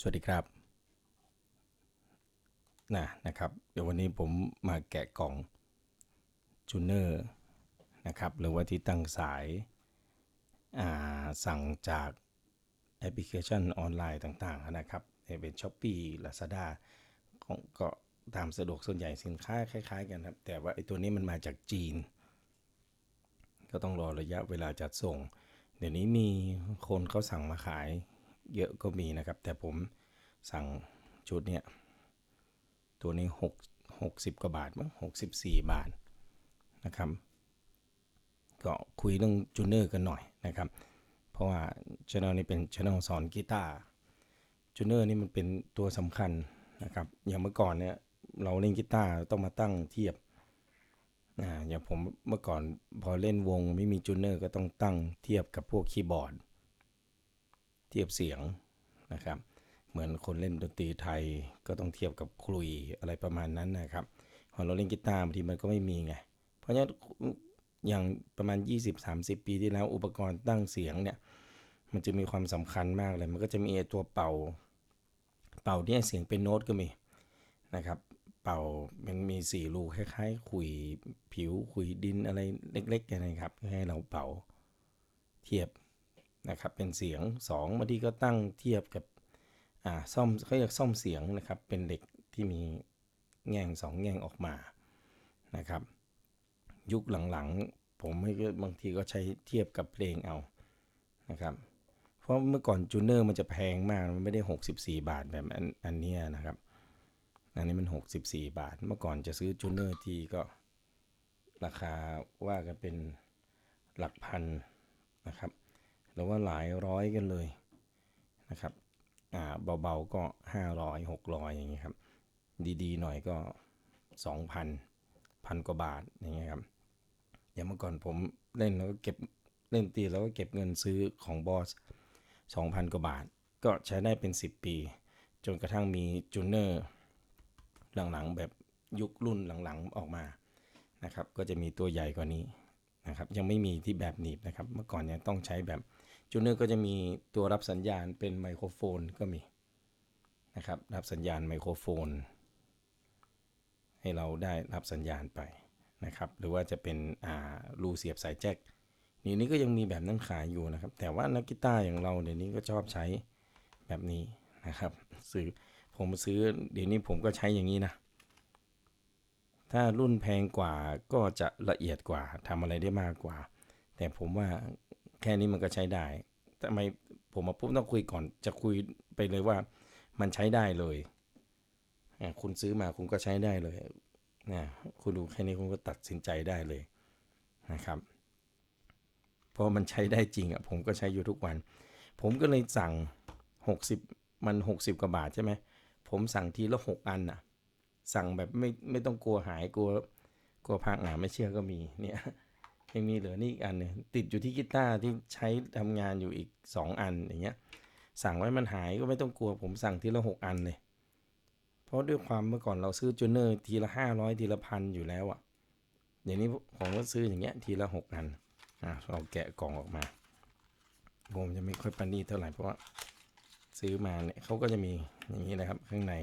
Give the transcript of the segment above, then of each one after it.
สวัสดีครับนะนะครับ เดี๋ยววันนี้ผมมาแกะกล่องจูเนอร์นะครับ หรือว่าที่ตั้งสายอ่าสั่งจากแอปพลิเคชันออนไลน์ต่างๆนะครับเป็น s h อ p e e Lazada ของก็ตามสะดวกส่วนใหญ่สินค้าคล้าย ๆ กันครับ แต่ว่าไอ้ตัวนี้มันมาจากจีน ก็ต้องรอระยะเวลาจัดส่ง เดี๋ยวนี้มีคนเขาสั่งมาขาย เยอะก็มีนะครับ แต่ผมสั่งชุดเนี้ยตัวนี้6 60กว่าบาทมั้ง64 บาทนะครับ ก็คุยเรื่องจูเนอร์กันหน่อยนะครับ เพราะว่าช anel นี้เป็นช anel สอนกีตาร์จูเนอร์นี่มันเป็นตัวสำคัญนะครับ อย่างเมื่อก่อนเนี่ยเราเล่นกีตาร์ต้องมาตั้งเทียบอย่างผมเมื่อก่อนพอเล่นวงไม่มีจูเนอร์ก็ต้องตั้งเทียบกับพวกคีย์บอร์ด เทียบเสียงนะครับ เหมือนคนเล่นดนตรีไทยก็ต้องเทียบกับคลุยอะไรประมาณนั้นนะครับพอเราเล่นกีตาร์บางทีมันก็ไม่มีไง เพราะฉะนั้นอย่างประมาณ 20-30 ปีที่แล้วอุปกรณ์ตั้งเสียงเนี่ยมันจะมีความสำคัญมากเลย มันก็จะมีตัวเป่า เป่าเนี่ยเสียงเป็นโน้ตก็มีนะครับ เป่ามันมีสี่รูคล้ายๆ ขุยผิวขุยดินอะไรเล็กๆนะครับให้เราเป่าเทียบ นะครับเป็นเสียง2บางทีก็ตั้งเทียบกับอ่าซ่อมเขาเรียกซ่อมเสียงนะครับเป็นเหล็กที่มีแง่งสองแง่งออกมานะครับ ยุคหลังๆ ผมไม่ก็บางทีก็ใช้เทียบกับเพลงเอานะครับเพราะเมื่อก่อนจูเนอร์มันจะแพงมากมันไม่ได้ 64 บาทแบบอันอันนี้นะครับอันนี้มัน 64 บาท เมื่อก่อนจะซื้อจูเนอร์ทีก็ราคาว่ากันเป็นหลักพันนะครับ หรือว่าหลายร้อยกันเลยนะครับอ่าเบาๆก็ 500 600 อย่างเงี้ยครับ ดีๆ หน่อยก็ 2,000พันกว่าบาทอย่างเงี้ยครับอย่างเมื่อก่อนผมเล่นแล้วก็เก็บเล่นตีแล้วก็เก็บเงินซื้อของบอส 2,000 กว่าบาท ก็ใช้ได้เป็น 10 ปี จนกระทั่งมีจูเนอร์หลังๆ แบบยุครุ่นหลังๆออกมานะครับ ก็จะมีตัวใหญ่กว่านี้นะครับ ยังไม่มีที่แบบหนีบนะครับ เมื่อก่อนยังต้องใช้แบบ จูเนอร์ก็จะมีตัวรับสัญญาณเป็นไมโครโฟนก็มีนะครับรับสัญญาณไมโครโฟน ให้เราได้รับสัญญาณไปนะครับ หรือว่าจะเป็นอ่ารูเสียบสายแจ็คนี่นี้ก็ยังมีแบบนั้นขายอยู่นะครับ แต่ว่านักกีตาร์อย่างเราเดี๋ยวนี้ก็ชอบใช้แบบนี้นะครับซื้อผมซื้อเดี๋ยวนี้ผมก็ใช้อย่างนี้นะ ถ้ารุ่นแพงกว่าก็จะละเอียดกว่าทำอะไรได้มากกว่า แต่ผมว่า ค่นี้มันก็ใช้ได้ทำไมผมมาปุ๊บต้องคุยก่อน จะคุยไปเลยว่า มันใช้ได้เลยคุณซื้อมาคุณก็ใช้ได้เลยนะคุณดูแค่นี้คุณก็ตัดสินใจได้เลยนะครับเพราะมันใช้ได้จริงอะผมก็ใช้อยู่ทุกวัน ผมก็เลยสั่ง 60 มัน 60 กว่าบาทใช่ไหมผมสั่งทีละ 6 อันอะ สั่งแบบไม่ไม่ต้องกลัวหายกลัวกลัวพังอะไม่เชื่อก็มีเนี่ย ยังมีเหลือนี่อีกอันหนึงติดอยู่ที่กีตาร์ที่ใช้ทำงานอยู่อีก 2 อันอย่างเงี้ย สั่งไว้มันหายก็ไม่ต้องกลัวผมสั่งทีละ 6 อันเลย เพราะด้วยความเมื่อก่อนเราซื้อจูเนอร์ทีละ 500 ทีละพันอยู่แล้วอะ่ะอย่างนี้ผมก็ซื้ออย่างเงี้ยทีละ 6 อันอะเราแกะกล่องออกมาผมจะไม่ค่อยปานนีตเท่าไหร่เพราะว่าซื้อมาเนี่ยเขาก็จะมีอย่างนี้นะครับข้างใน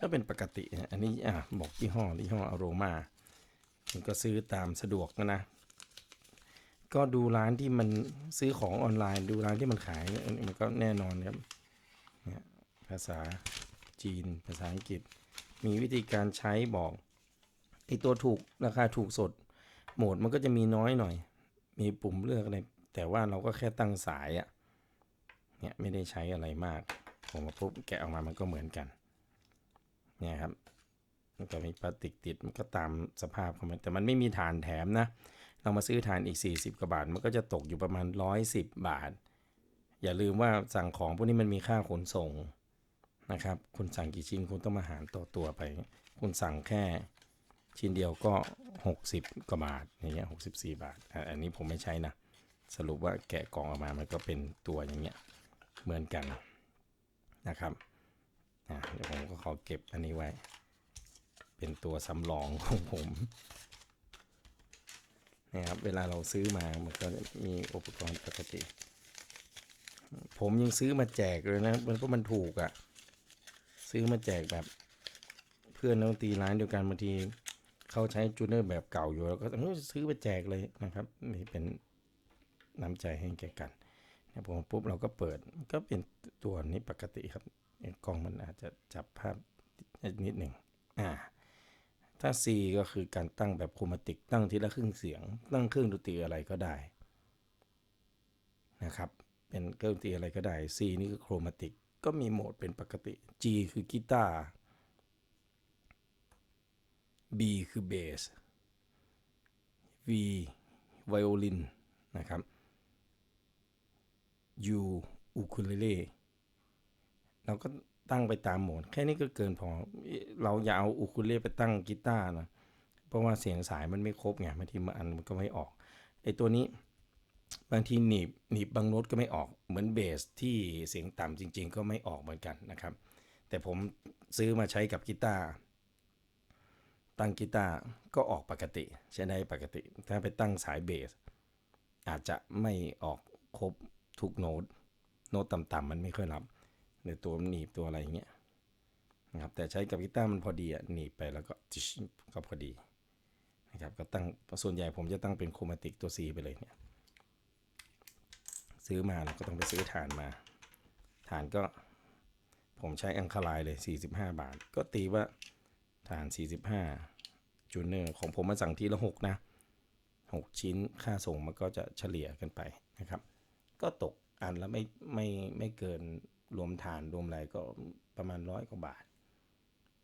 ก็เป็นปกติอันนี้อะบอกยี่ห้อยี่ห้ออโรมาผมก็ซื้อตามสะดวกนะนะ ก็ดูร้านที่มันซื้อของออนไลน์ ดูร้านที่มันขายอันนี้มันก็แน่นอนครับเนี่ยภาษาจีน ภาษาอังกฤษ มีวิธีการใช้บอกไอตัวถูกราคาถูกสดโหมดมันก็จะมีน้อยหน่อย มีปุ่มเลือกอะไรแต่ว่าเราก็แค่ตั้งสายอะเนี่ยไม่ได้ใช้อะไรมาก ผมมาปุ๊บแกะออกมามันก็เหมือนกันเนี่ยครับมันก็มีพลาสติกติดมันก็ตามสภาพของมันแต่มันไม่มีฐานแถมนะ เรามาซื้อฐานอีก 40 กว่าบาท มันก็จะตกอยู่ประมาณ 110 บาท อย่าลืมว่าสั่งของพวกนี้มันมีค่าขนส่งนะครับ คุณสั่งกี่ชิ้นคุณต้องมาหารต่อตัวไป คุณสั่งแค่ชิ้นเดียวก็ 60 กว่าบาทอย่างเงี้ย64บาท อันนี้ผมไม่ใช้นะ สรุปว่าแกะกล่องออกมา มันก็เป็นตัวอย่างเงี้ยเหมือนกันนะครับเดี๋ยวผมก็ขอเก็บอันนี้ไว้ เป็นตัวสำรองของผม นะครับเวลาเราซื้อมามันก็มีอุปกรณ์ปกติ ผมยังซื้อมาแจกเลยนะมันก็มันถูกอะ่ะ ซื้อมาแจกแบบเพื่อนนักดนตรีร้านเดียวกันบางทีเขาใช้จูเนอร์แบบเก่าอยู่แล้วก็เอ้ยซื้อมาแจกเลยนะครับนี่เป็นน้ำใจให้แก่กันนี่ยผมปุ๊บเราก็เปิดก็เป็นตัวนี้ปกติครับกล้องมันอาจจะจับภาพนิดหนึ่งอ่า ถ้า C ก็คือการตั้งแบบโครมาติกตั้งทีละครึ่งเสียง ตั้งเครื่องดนตรีอะไรก็ได้นะครับ เป็นเครื่องดนตรีอะไรก็ได้ C นี่คือโครมาติกก็มีโหมดเป็นปกติ G คือกีตาร์ B คือเบส V ไวโอลินนะครับ U อูคูเลเล่เราก็ ตั้งไปตามโหมด แค่นี้ก็เกินพอ เราอย่าเอาอูคูเล่ไปตั้งกีตาร์นะเพราะว่าเสียงสายมันไม่ครบไงบางทีมาอันมันก็ไม่ออกไอตัวนี้บางทีหนีบหนีบบางโน้ตก็ไม่ออกเหมือนเบสที่เสียงต่ำจริง ๆ ก็ไม่ออกเหมือนกันนะครับ แต่ผมซื้อมาใช้กับกีตาร์ตั้งกีตาร์ก็ออกปกติใช้ได้ปกติ ถ้าไปตั้งสายเบส อาจจะไม่ออกครบทุกโน้ตโน้ตต่ำๆมันไม่ค่อยรับ ในตัวหนีบตัวอะไรอย่างเงี้ยนะครับแต่ใช้กับกีตาร์มันพอดีอะหนีบไปแล้วก็จิชก็พอดีนะครับก็ตั้งส่วนใหญ่ผมจะตั้งเป็นโครมาติกตัว C ไปเลยเนี่ยซื้อมาแล้วก็ต้องไปซื้อฐานมา ฐานก็ผมใช้อังคาไลน์เลย 45 บาท ก็ตีว่าฐาน 45จูเนอร์ของผมมาสั่งทีละ 6 นะ 6 ชิ้นค่าส่งมันก็จะเฉลี่ยกันไปนะครับ ก็ตกอันละไม่ไม่ไม่เกิน รวมฐานรวมอะไรก็ประมาณร้อยกว่าบาท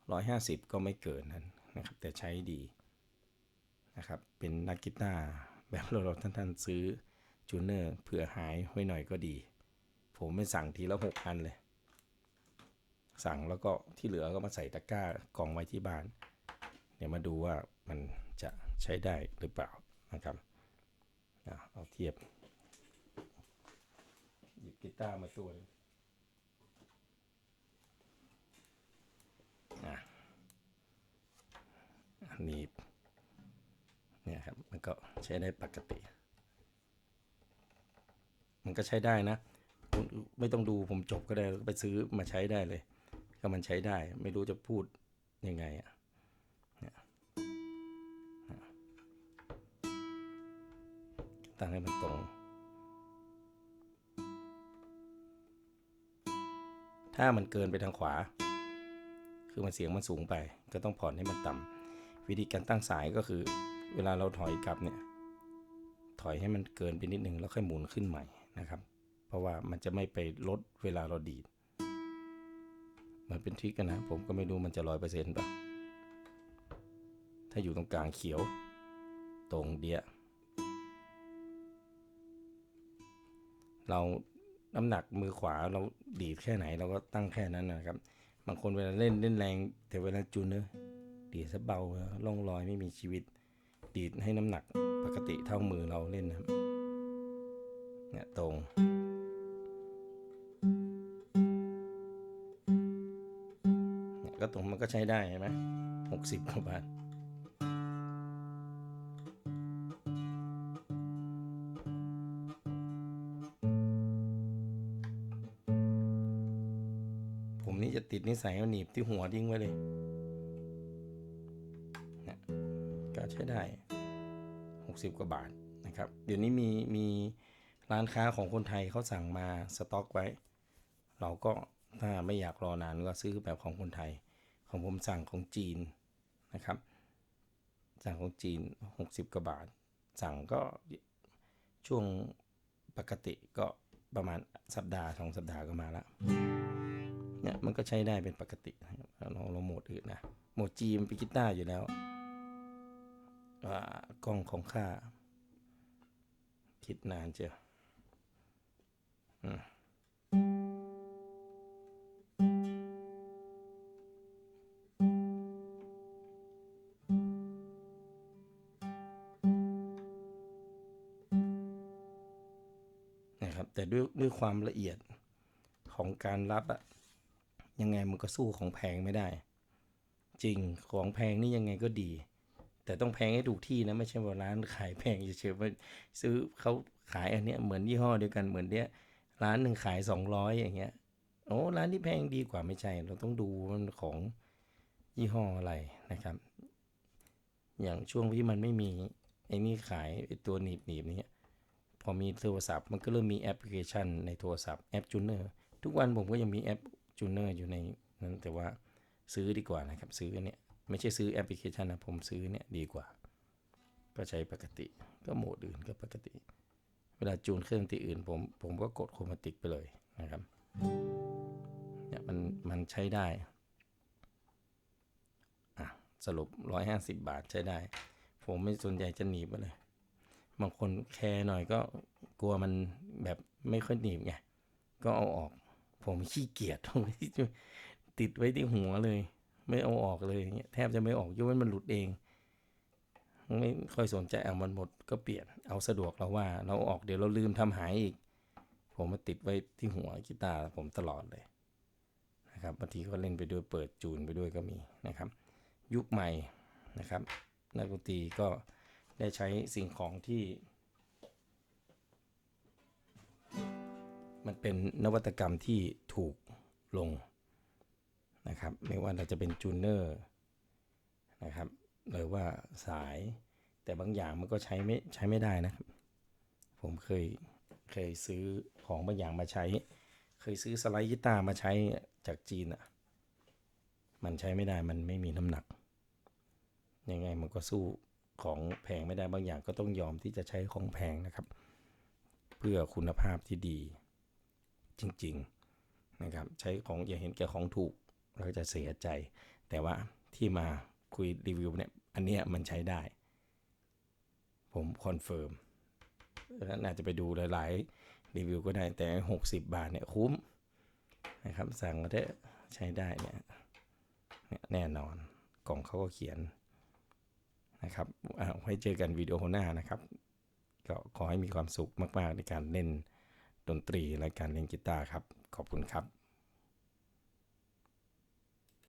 150 ก็ไม่เกินนั้นนะครับ แต่ใช้ดีนะครับ เป็นนักกีตาร์แบบเราเราท่านๆซื้อจูเนอร์เผื่อหายไว้หน่อยก็ดี ผมไม่สั่งทีละหกอันเลย สั่งแล้วก็ที่เหลือก็มาใส่ตะกร้ากองไว้ที่บ้าน เดี๋ยวมาดูว่ามันจะใช้ได้หรือเปล่านะครับเอาเทียบ หยิบกีตาร์มาตัวนึงอะ อันนี้เนี่ยครับมันก็ใช้ได้ปกติ มันก็ใช้ได้นะ ไม่ต้องดูผมจบก็ได้ไปซื้อมาใช้ได้เลย ก็มันใช้ได้ ไม่รู้จะพูดยังไงอะเนี่ยอะตั้งให้มันตรง ถ้ามันเกินไปทางขวา คือมันเสียงมันสูงไป ก็ต้องผ่อนให้มันต่ำ วิธีการตั้งสายก็คือ เวลาเราถอยกลับเนี่ยถอยให้มันเกินไปนิดนึงแล้วค่อยหมุนขึ้นใหม่นะครับ เพราะว่ามันจะไม่ไปลดเวลาเราดีดมันเป็นทริกกันนะ ผมก็ไม่รู้มันจะร้อยเปอร์เซ็นต์ป่ะ ถ้าอยู่ตรงกลางเขียว ตรงเดีย เราน้ำหนักมือขวาเราดีดแค่ไหนเราก็ตั้งแค่นั้นนะครับ บางคนเวลาเล่นเล่นแรงแต่เวลาจูนเนอร์ ดีดซะเบาล่องลอยไม่มีชีวิต ดีดให้น้ำหนักปกติเท่ามือเราเล่นนะครับเนี่ยตรงเนี่ยก็ตรงมันก็ใช้ได้เห็นไหมหกสิบกว่าบาทผมนี่จะติดนิสัยเอาหนีบที่หัวทิ้งไว้เลย ก็ใช้ได้ 60 กว่าบาทนะครับ เดี๋ยวนี้มีมีร้านค้าของคนไทยเขาสั่งมาสต็อกไว้ เราก็ถ้าไม่อยากรอนานก็ซื้อแบบของคนไทย ของผมสั่งของจีนนะครับ สั่งของจีน 60 กว่าบาท สั่งก็ช่วงปกติก็ประมาณสัปดาห์สองสัปดาห์ก็มาแล้วเนี่ยมันก็ใช้ได้เป็นปกตินะครับเราเราโหมดอื่นนะโหมดจีมันเป็นกีตาร์อยู่แล้ว กล้องของข้าคิดนานเจียวนะครับ แต่ด้วยด้วยความละเอียดของการรับอะยังไงมันก็สู้ของแพงไม่ได้ จริงของแพงนี่ยังไงก็ดี แต่ต้องแพงให้ถูกที่นะ ไม่ใช่ว่าร้านขายแพงเฉยๆว่าซื้อเขาขายอันเนี้ยเหมือนยี่ห้อเดียวกันเหมือนเนี้ยร้านหนึ่งขายสองร้อยอย่างเงี้ยโอ้ร้านที่แพงดีกว่าไม่ใช่ เราต้องดูมันของยี่ห้ออะไรนะครับ อย่างช่วงที่มันไม่มีไอ้นี่ขายตัวหนีบหนีบนี้พอมีโทรศัพท์มันก็เริ่มมีแอปพลิเคชันในโทรศัพท์แอปจูเนอร์ทุกวันผมก็ยังมีแอปจูเนอร์อยู่ในนั้นแต่ว่าซื้อดีกว่านะครับ ซื้ออันเนี้ย ไม่ใช่ซื้อแอปพลิเคชันนะผมซื้อเนี่ยดีกว่า ก็ใช้ปกติ ก็โหมดอื่นก็ปกติ เวลาจูนเครื่องที่อื่น ผมผมก็กดโครมาติกไปเลยนะครับเนี่ยมันมันใช้ได้อะสรุป 150 บาทใช้ได้ ผมไม่สนใจจะหนีบไปเลย บางคนแคร์หน่อยก็กลัวมันแบบไม่ค่อยหนีบไงก็เอาออก ผมขี้เกียจผมที่จะติดไว้ที่หัวเลย ไม่เอาออกเลยอย่างเงี้ยแทบจะไม่ออกยกเว้นมันหลุดเอง ไม่ค่อยสนใจเอามันหมดก็เปลี่ยนเอาสะดวกเราว่า เราออกเดี๋ยวเราลืมทำหายอีก ผมมาติดไว้ที่หัวกีตาร์ผมตลอดเลยนะครับบางทีก็เล่นไปด้วยเปิดจูนไปด้วยก็มีนะครับ ยุคใหม่นะครับนักดนตรีก็ได้ใช้สิ่งของที่ มันเป็นนวัตกรรมที่ถูกลง นะครับ ไม่ว่าเราจะเป็นจูเนอร์นะครับหรือว่าสาย แต่บางอย่างมันก็ใช้ไม่ใช้ไม่ได้นะครับ ผมเคยเคยซื้อของบางอย่างมาใช้ เคยซื้อสไลด์กีตาร์มาใช้จากจีนอะมันใช้ไม่ได้มันไม่มีน้ำหนัก ยังไงมันก็สู้ของแพงไม่ได้บางอย่างก็ต้องยอมที่จะใช้ของแพงนะครับ เพื่อคุณภาพที่ดี จริง ๆนะครับ ใช้ของอย่าเห็นแก่ของถูก เราจะเสียใจ แต่ว่าที่มาคุยรีวิวเนี่ยอันเนี้ยมันใช้ได้ ผมคอนเฟิร์มน่าจจะไปดูหลายๆ รีวิวก็ได้แต่ 60 บาทเนี่ยคุ้มนะครับ สั่งก็ได้ใช้ได้เนี่ยแน่นอนกล่องเขาก็เขียนนะครับอ่าไว้เจอกันวิดีโอหน้านะครับ ก็ขอให้มีความสุขมาก ๆ ในการเล่นดนตรีและการเล่นกีตาร์ครับ ขอบคุณครับ